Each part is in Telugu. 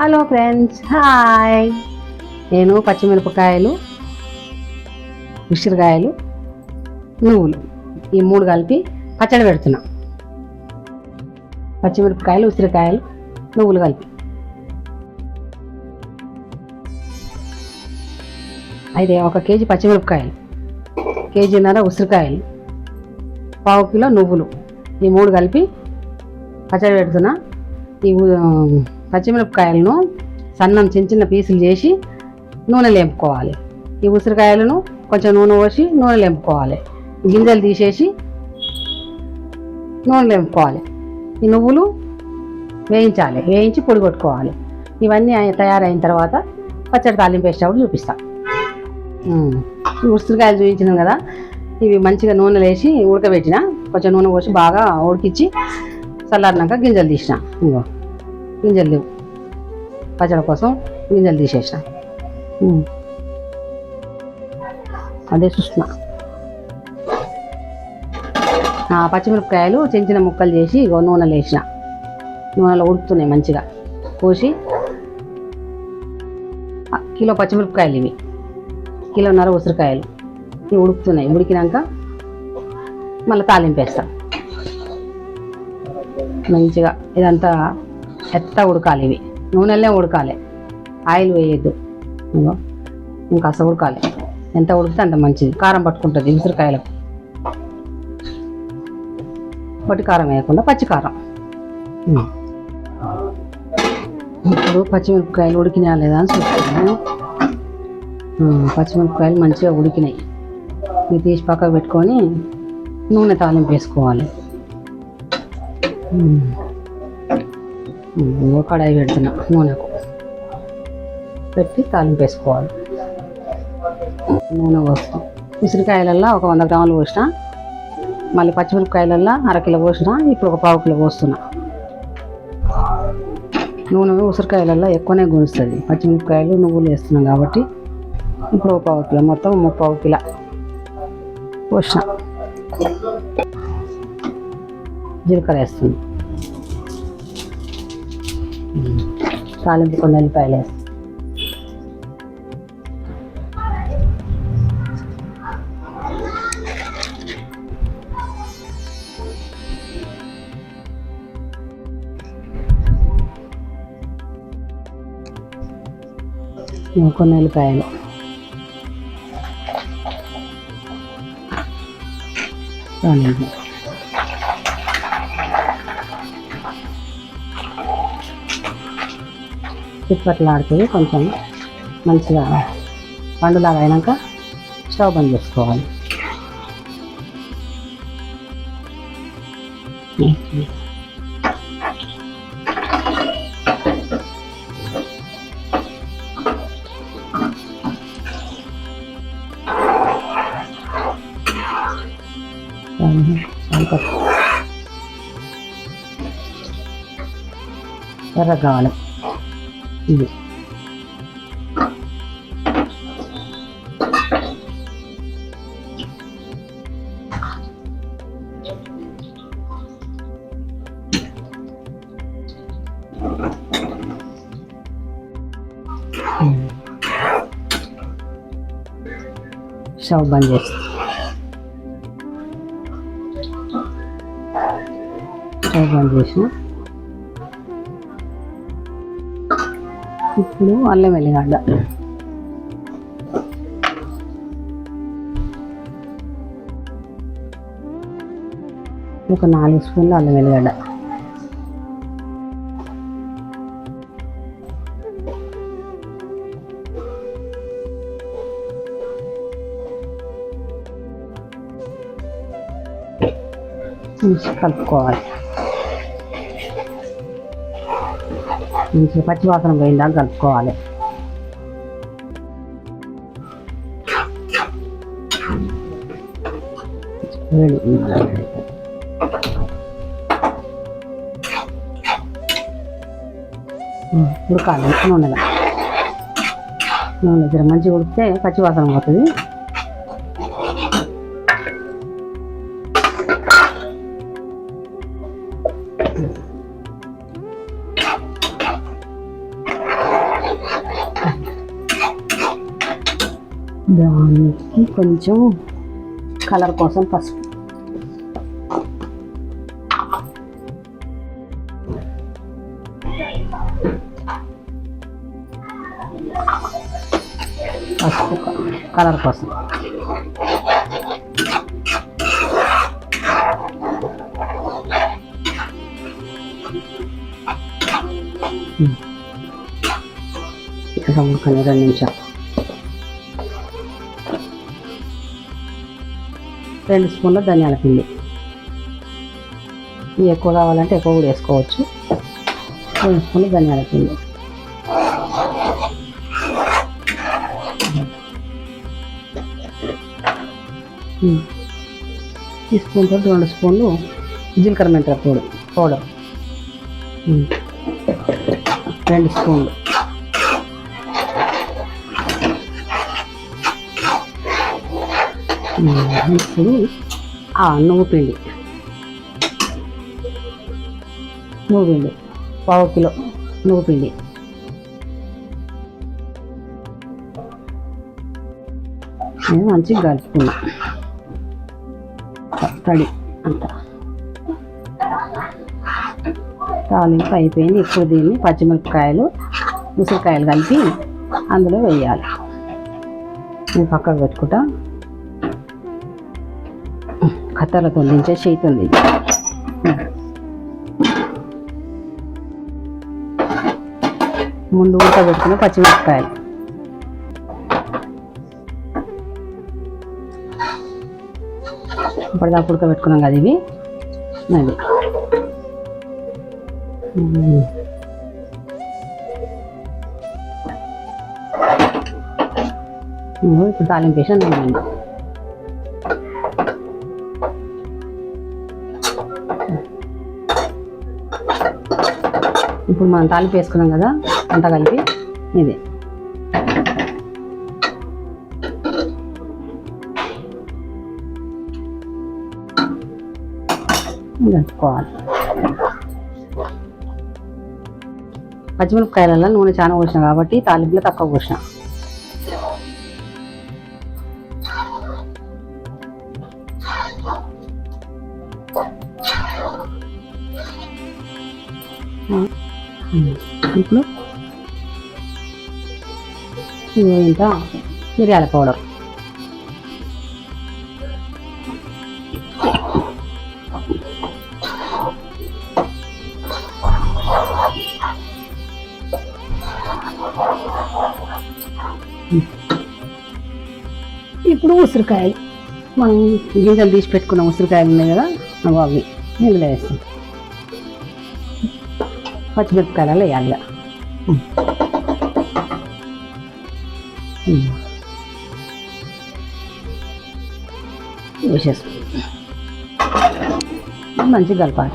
హలో ఫ్రెండ్స్ హాయ్ నేను పచ్చిమిరపకాయలు ఉసిరికాయలు నువ్వులు. ఈ మూడు కలిపి పచ్చడి పెడుతున్నా. పచ్చిమిరపకాయలు ఉసిరికాయలు నువ్వులు కలిపి. అయితే ఒక కేజీ పచ్చిమిరపకాయలు కేజీన్నర ఉసిరికాయలు పావు కిలో నువ్వులు. ఈ మూడు కలిపి పచ్చడి పెడుతున్నా. ఈ పచ్చిమిరపకాయలను సన్నం చిన్న చిన్న పీసులు చేసి నూనె లేపుకోవాలి. ఈ ఉసిరికాయలను కొంచెం నూనె పోసి నూనె లేపుకోవాలి. గింజలు తీసేసి నూనె లేపుకోవాలి. ఈ నువ్వులు వేయించాలి. వేయించి పొడి కొట్టుకోవాలి. ఇవన్నీ తయారైన తర్వాత పచ్చడి తాలింపు వేసేటప్పుడు చూపిస్తా. చూపిస్తాను ఈ ఉసిరికాయలు చూపించినాం కదా ఇవి మంచిగా నూనె వేసి ఉడకబెట్టిన కొంచెం నూనె పోసి బాగా ఉడికించి చల్లారినాక గింజలు తీసిన. ఇంకో గింజలు లేవు. పచ్చడి కోసం గింజలు తీసేసిన. అదే చూస్తున్నా. పచ్చిమిరపకాయలు చిన్న చిన్న ముక్కలు చేసి ఇగో నూనెలో వేసిన నూనెలో ఉడుకుతున్నాయి మంచిగా. కోసి కిలో పచ్చిమిరపకాయలు ఇవి. కిలోన్నర ఉసిరికాయలు. ఇవి ఉడుకుతున్నాయి. ఉడికినాక మళ్ళీ తాలింపు వేస్తా. మంచిగా ఇదంతా ఎత్త ఉడకాలి ఇవి. నూనెలనే ఉడకాలి. ఆయిల్ వేయద్దు. ఇంకా అసలు ఉడకాలి. ఎంత ఉడికితే అంత మంచిది. కారం పట్టుకుంటుంది ఉసిరికాయలకు. పొట్టి కారం వేయకుండా పచ్చికారం ఇప్పుడు పచ్చిమిరపకాయలు ఉడికినా లేదా అని చూస్తాను పచ్చిమిరపకాయలు మంచిగా ఉడికినాయి. ఇవి తీసి పక్కకు పెట్టుకొని నూనె తాలింపు వేసుకోవాలి. కడాయి పెడుతున్నా నూనెకు. పెట్టి తాలింపు వేసుకోవాలి. నూనె పోస్తాం ఉసిరికాయలల్లో ఒక వంద గ్రాములు పోసిన. మళ్ళీ పచ్చిమిరపకాయలల్లో అరకిలో పోసిన. ఇప్పుడు ఒక పావు కిలో పోస్తున్నా. నూనె ఉసిరికాయలల్లో ఎక్కువనే గుంజుతుంది పచ్చిమిరపకాయలు నువ్వులు వేస్తున్నాం కాబట్టి ఇప్పుడు ఒక పావు కిలో మొత్తం ముప్పావు కిలో పోసిన. జీలకర్ర వేస్తుంది తాలింపు కొన్ని ఎల్లిపాయలు వేస్తాం కొన్ని ఎల్లిపాయలు చిప్పట్లాడుతుంది కొంచెం మంచిగా పండులాగా అయినాక స్టవ్ బంద్ చేసుకోవాలి. ఎర్ర కావాలి ఇది స్టవ్ బంద్ చేసి స్టవ్ బంద్ ఇప్పుడు అల్లం వెల్లిగడ్డ ఒక నాలుగు స్పూన్లు అల్లం వెల్లిగడ్డ కలుపుకోవాలి. మంచిగా పచ్చివాసన పోయిందాక కలుపుకోవాలి. ఉడకాలి. నూనెలో నూనె జర మంచిగా ఉడికితే పచ్చివాసన పోతుంది. కొంచెం కలర్ కోసం పసుపు పసుపు క- కలర్ కోసం ఇంకా ఉడకని రెండు నిమిషాలు రెండు స్పూన్ల ధనియాల పిండి. ఇది ఎక్కువ కావాలంటే ఎక్కువ కూడా వేసుకోవచ్చు. రెండు స్పూన్ల ధనియాల పిండి. ఉమ్. ఈ స్పూన్తో రెండు స్పూన్లు జీలకర్ర మెంతుల పొడి పౌడర్. రెండు స్పూన్లు. ఇప్పుడు నువ్వు పిండి. నువ్వు పిండి. పావు కిలో. నువ్వు పిండి. నేను మంచిగా కలుపుకున్నా. తడి అంతా. తాలింపు అయిపోయింది. ఇప్పుడు దీన్ని పచ్చిమిరపకాయలు ఉసిరికాయలు కలిపి అందులో వేయాలి. నేను పక్కకు పెట్టుకుంటా. కత్తెలకు అందించే చేతి చేతుంది ముందు ఉడకబెట్టుకున్న పచ్చిమిరపకాయలు. ఇప్పటిదాకా ఉడకబెట్టుకున్నాం కదా ఇవి. అది ఇప్పుడు తాలింపు వేసి ఇప్పుడు మనం తాలింపు వేసుకున్నాం కదా అంతా కలిపి ఇది. కలుపుకోవాలి. పచ్చిమిరపకాయలలో నూనె చాలా పోసిన కాబట్టి తాలింపులో తక్కువ పోసిన. ఇప్పుడు ఇంత. మిరియాల పౌడర్. ఇప్పుడు ఉసిరికాయలు మనం గింజలు తీసి పెట్టుకున్న ఉసిరికాయలు ఉన్నాయి కదా అవి అవి. ఇందులో వేస్తాం. పచ్చిమిరపకాయలు వేయాలి. వేసేస్తాం మంచిగా కలపాలి.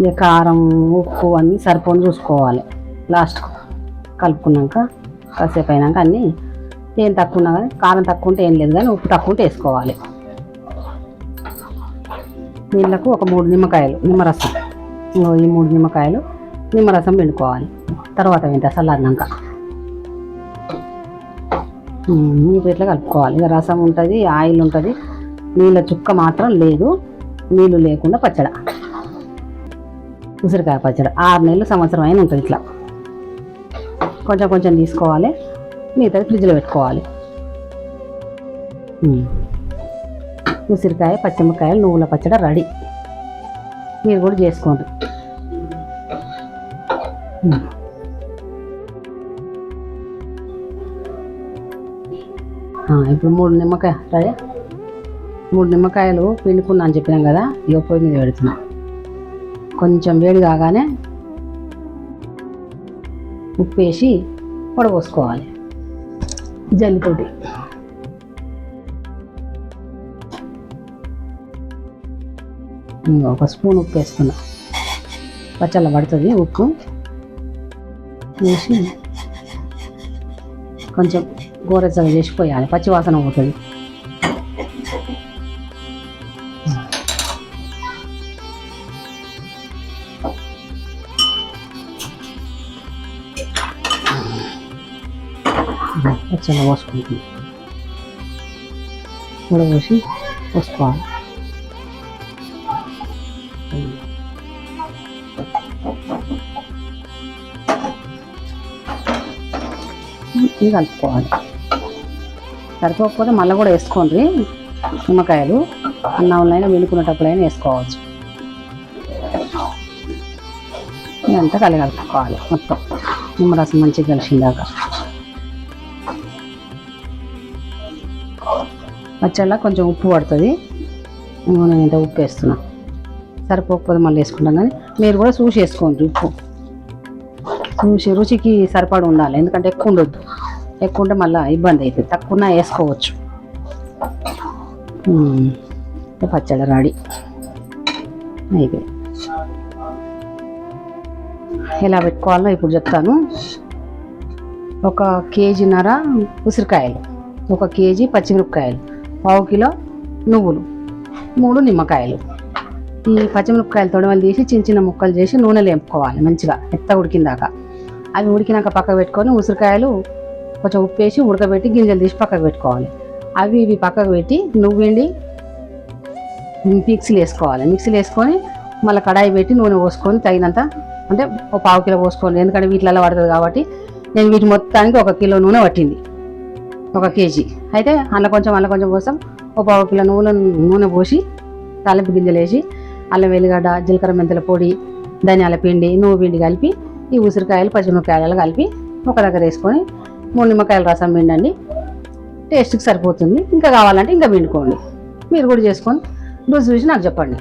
ఇక కారం ఉప్పు అన్నీ సరిపోని చూసుకోవాలి. లాస్ట్ కలుపుకున్నాక కాసేపు అయినాక అన్నీ ఏం తక్కువ ఉన్నా కానీ కారం తక్కువ ఉంటే ఏం లేదు కానీ ఉప్పు తక్కువ ఉంటే వేసుకోవాలి. నీళ్ళకు ఒక మూడు నిమ్మకాయలు నిమ్మరసం. ఈ మూడు నిమ్మకాయలు నిమ్మరసం పిండుకోవాలి. తర్వాత ఏంటి? చల్లారినాక నీకు ఇట్లా కలుపుకోవాలి. ఇక రసం ఉంటుంది ఆయిల్ ఉంటుంది. నీళ్ళ చుక్క మాత్రం లేదు నీళ్ళు లేకుండా పచ్చడ. ఉసిరికాయ పచ్చడి. ఆరు నెలలు సంవత్సరం అయిన ఉంటుంది ఇట్లా. కొంచెం కొంచెం తీసుకోవాలి. మిగతాది ఫ్రిడ్జ్లో పెట్టుకోవాలి. ఉసిరికాయ పచ్చిమిరకాయలు నువ్వుల పచ్చడి రెడీ. మీరు కూడా చేసుకోండి. ఇప్పుడు మూడు నిమ్మకాయ మూడు నిమ్మకాయలు పిండుకున్నా అని చెప్పినాం కదా ఇక పొయ్యి మీద పెడుతున్నా. కొంచెం వేడి కాగానే ఉప్పు వేసి పొడపోసుకోవాలి జల్లితోటి. ఒక స్పూన్ ఉప్పు వేస్తున్నా. పచ్చళ్ళ పడుతుంది ఉప్పు. వేసి కొంచెం గోరెచ్చగా చేసిపోయాలి. పచ్చి వాసన పోతుంది. పచ్చళ్ళ పోసుకుంటుంది ఉడబోసి పోసుకోవాలి ఇది కలుపుకోవాలి. సరిపోకపోతే మళ్ళీ కూడా వేసుకోండి. నిమ్మకాయలు అన్నంలో వెనుకునేటప్పుడైనా వేసుకోవచ్చు. ఇదంతా కలిగి కలుపుకోవాలి మొత్తం. నిమ్మరసం మంచిగా కలిసిందాక. పచ్చళ్ళ కొంచెం ఉప్పు పడుతుంది. నేను ఇంత ఉప్పు వేస్తున్నా. సరిపోకపోతే మళ్ళీ వేసుకుంటాం కానీ మీరు కూడా చూసి వేసుకోండి ఉప్పు. చూసి రుచికి సరిపడి ఉండాలి. ఎందుకంటే ఎక్కువ ఉండొద్దు. ఎక్కువ ఉంటే మళ్ళీ ఇబ్బంది అవుతుంది తక్కువన్నా వేసుకోవచ్చు. పచ్చళ్ళ పచ్చడి రెడీ. అయిపోయి ఎలా పెట్టుకోవాలో ఇప్పుడు చెప్తాను. ఒక కేజీన్నర ఉసిరికాయలు. ఒక కేజీ పచ్చిమిరపకాయలు. పావు కిలో నువ్వులు మూడు నిమ్మకాయలు. ఈ పచ్చిమిరపకాయలు తొడవలు తీసి చిన్న చిన్న ముక్కలు చేసి నూనెలో వేపుకోవాలి మంచిగా ఎత్త ఉడికిందాక. అవి ఉడికినాక పక్కకు పెట్టుకొని ఉసిరికాయలు కొంచెం ఉప్పు వేసి ఉడకబెట్టి గింజలు తీసి పక్కకు పెట్టుకోవాలి. అవి ఇవి పక్కకు పెట్టి నువ్వుండి మిక్సీలు వేసుకోవాలి. మిక్సీలు వేసుకొని మళ్ళీ కడాయి పెట్టి నూనె పోసుకొని తగినంత అంటే ఒక పావు కిలో పోసుకోండి. ఎందుకంటే వీటిలలో పడుతుంది కాబట్టి నేను వీటి మొత్తానికి ఒక కిలో నూనె పట్టింది. ఒక కేజీ. అయితే అల్ల కొంచెం అల్ల కొంచెం కోసం ఒక పావు కిలో నూనె నూనె పోసి తాలింపు గింజలు వేసి అల్లం వెల్లిగడ్డ జీలకర్ర మెంతుల పొడి ధనియాల పిండి నువ్వు పిండి కలిపి ఈ ఉసిరికాయలు పచ్చిమిరపకాయలు కలిపి ఒక దగ్గర వేసుకొని మూడు నిమ్మకాయల రసం పిండండి. టేస్ట్కి సరిపోతుంది. ఇంకా కావాలంటే ఇంకా పిండుకోండి. మీరు కూడా చేసుకొని రుచి చూసి నాకు చెప్పండి.